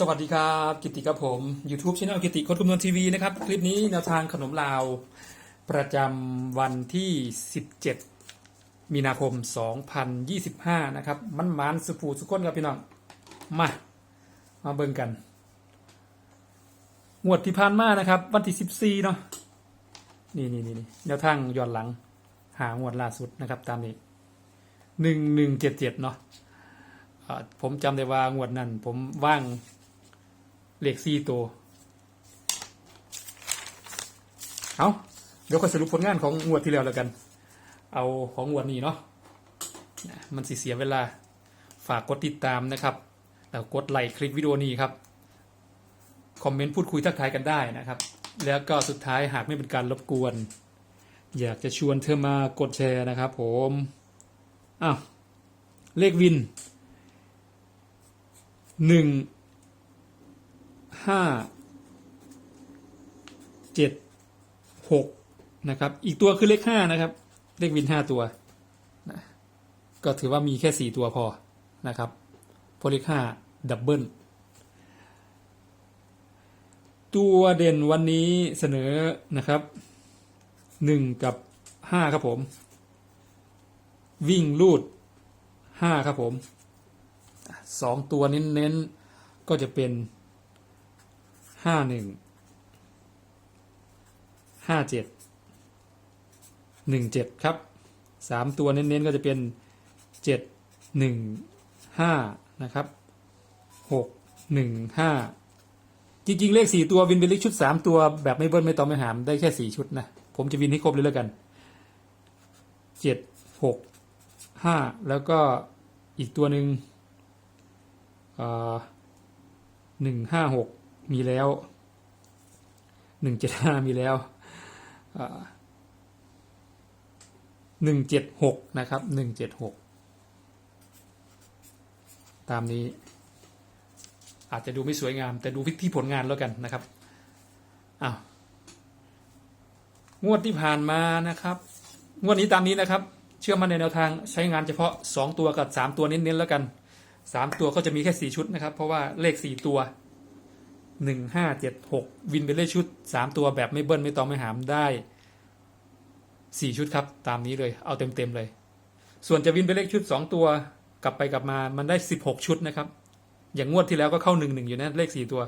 สวัสดีครับ กิติครับผม YouTube Channel กิติคนคำนวณทีวีนะครับ คลิปนี้แนวทางขนมลาว ประจำวันที่ 17 มีนาคม 2025 นะครับ มันมันสุภูสุก้นครับพี่น้อง มา มาเบิ่งกัน งวดที่ผ่านมานะครับ วันที่ 14 เนาะนี่นี่นี่แนวทางย้อนหลัง หางวดล่าสุดนะครับ ตามนี้ 1177 เนาะอ่าผมจำได้ว่างวดนั้น ผมว่าง เลขสี่ตัว เอาเดี๋ยวก็สรุปผลงานของงวดที่แล้วแล้วกัน เอาของงวดนี้เนาะนะมันสิเสียเวลา ฝากกดติดตามนะครับ แล้วกดไลค์คลิปวิดีโอนี้ครับ คอมเมนต์พูดคุยทักทายกันได้นะครับ แล้วก็สุดท้ายหากไม่เป็นการรบกวน อยากจะชวนเธอมากดแชร์นะครับ ผม อ้าว เลขวินหนึ่ง ห้าเจ็ดหกนะครับ อีกตัวคือเลขห้านะครับ เลขวินห้าตัวนะก็ถือว่ามีแค่สี่ตัวพอนะครับพราะเลขห้าดับเบิลตัวเด่นวันนี้เสนอนะครับหนึ่งกับห้าครับผม วิ่งลูดห้าครับผมสองตัวเน้นๆก็จะเป็น ห้าหนึ่งห้าเจ็ดหนึ่งเจ็ดครับสามตัวเน้นๆก็จะเป็นเจ็ดหนึ่งห้านะครับหกหนึ่งห้าจริงๆ เลขสี่ตัววินเป็นเลขชุดสามตัวแบบไม่เบิ้ลไม่ตอไม่หามได้แค่สี่ชุดนะ ผมจะวินให้ครบเลยแล้วกันเจ็ดหกห้าแล้วก็อีกตัวหนึ่งหนึ่งห้าหก มีแล้วหนึ่งเจ็ดห้ามีแล้วหนึ่งเจ็ดหกนะครับหนึ่งเจ็ดหกตามนี้ อาจจะดูไม่สวยงาม แต่ดูที่ผลงานแล้วกันนะครับอ้าวงวดที่ผ่านมานะครับ งวดนี้ตามนี้นะครับ เชื่อมั่นในแนวทางใช้งานเฉพาะ 2 ตัวกับ 3 ตัวเน้นๆแล้วกันสามตัวก็จะมีแค่สี่ชุดนะครับ เพราะว่าเลขสี่ตัว หนึ่งห้าเจ็ดหกวินเป็นเลขชุดสามตัวแบบไม่เบิ้ลไม่ตองไม่หามได้สี่ชุดครับ ตามนี้เลยเอาเต็มๆเลย ส่วนจะวินเป็นเลขชุดสองตัวกลับไปกลับมามันได้สิบหกชุดนะครับ อย่างงวดที่แล้วก็เข้าหนึ่งหนึ่งอยู่นะเลขสี่ตัว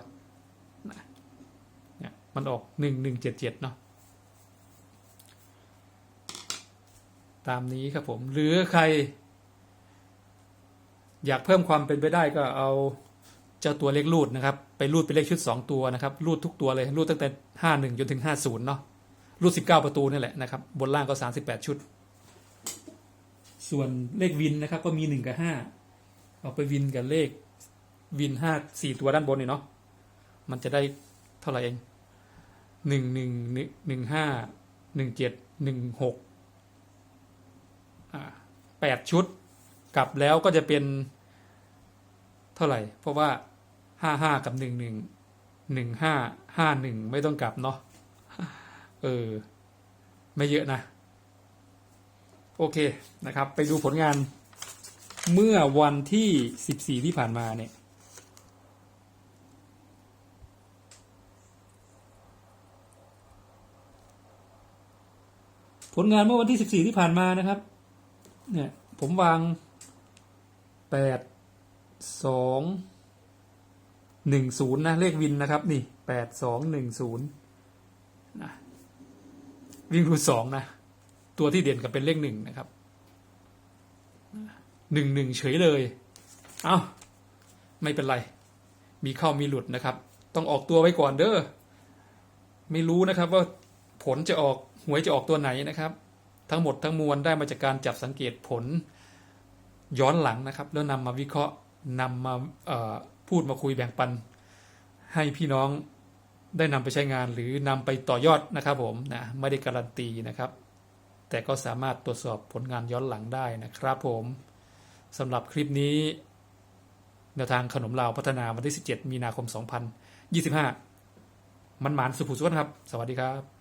เนี่ยมันออกหนึ่งหนึ่งเจ็ดเจ็ดเนาะตามนี้ครับผม หรือใคร อยากเพิ่มความเป็นไปได้ก็เอา เจ้าตัวเลขรูดนะครับ ไปรูดเป็นเลขชุด 2 ตัวนะครับรูดทุกตัวเลยรูดตั้งแต่ 51จนถึง 50 เนาะรูด 19 ประตูนี่แหละนะครับ บนล่างก็ 38 ชุด ส่วนเลขวินนะครับ ก็มี 1 กับ 5 เอาไปวินกับเลขวิน 5 4 ตัวด้านบนนี่เนาะมันจะได้เท่าไหร่เอง 1 1 1 5 1 7 1 6อ่า8ชุด กลับแล้วก็จะเป็น เท่าไหร่ เพราะว่าห้าห้ากับหนึ่งหนึ่งหนึ่งห้าห้าหนึ่งไม่ต้องกลับเนาะเออ ไม่เยอะนะ โอเคนะครับ ไปดูผลงานเมื่อวันที่สิบสี่ที่ผ่านมาเนี่ยผลงานเมื่อวันที่สิบสี่ที่ผ่านมานะครับ เนี่ย ผมวางแปด สองหนึ่งศูนย์นะ เลขวินนะครับ นี่แปดสองหนึ่งศูนย์นะวิ่งรูสองนะ ตัวที่เด่นกับเป็นเลขหนึ่งนะครับหนึ่งหนึ่งเฉยเลย เอ้า ไม่เป็นไร มีเข้ามีหลุดนะครับ ต้องออกตัวไว้ก่อนเด้อ ไม่รู้นะครับว่าผลจะออกหวยจะออกตัวไหนนะครับ ทั้งหมดทั้งมวลได้มาจากการจับสังเกตผลย้อนหลังนะครับ แล้วนำมาวิเคราะห์ นำมาพูดมาคุยแบ่งปัน ให้พี่น้องได้นำไปใช้งานหรือนำไปต่อยอดนะครับผมนะไม่ได้การันตีนะครับ แต่ก็สามารถตรวจสอบผลงานย้อนหลังได้นะครับผมสำหรับคลิปนี้แนวทางขนมลาวพัฒนาวันที่ 17 มีนาคม 2025 มันหมานสุขุสุขนครับ สวัสดีครับ